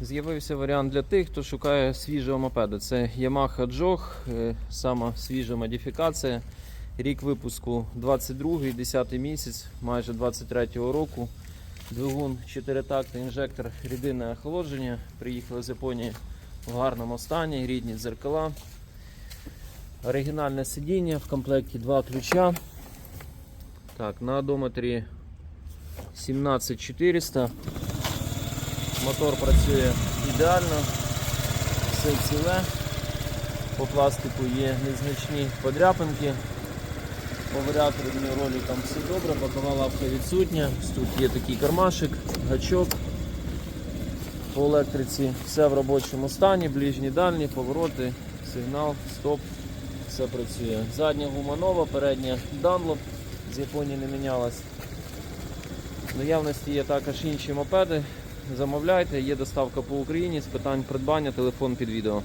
З'явився варіант для тих, хто шукає свіжого мопеда. Це Yamaha Jog, е, сама свіжа модифікація. Рік випуску 22-й, 10 місяць, майже 23-го року. Двигун 4 такти, інжектор, рідинне охолодження. Приїхали з Японії в гарному стані, рідні дзеркала. Оригінальне сидіння, в комплекті два ключа. Так, на одометрі 17400. Мотор працює ідеально, все ціле. По пластику є незначні подряпинки. По варіаторній ролі там все добре, бокова лавка відсутня. Тут є такий кармашик, гачок. По електриці все в робочому стані, ближні дальні, повороти, сигнал, стоп, все працює. Задня гума нова, передня Dunlop, з Японії не мінялась. В наявності є також інші мопеди. Замовляйте, є доставка по Україні з питань придбання, телефон під відео.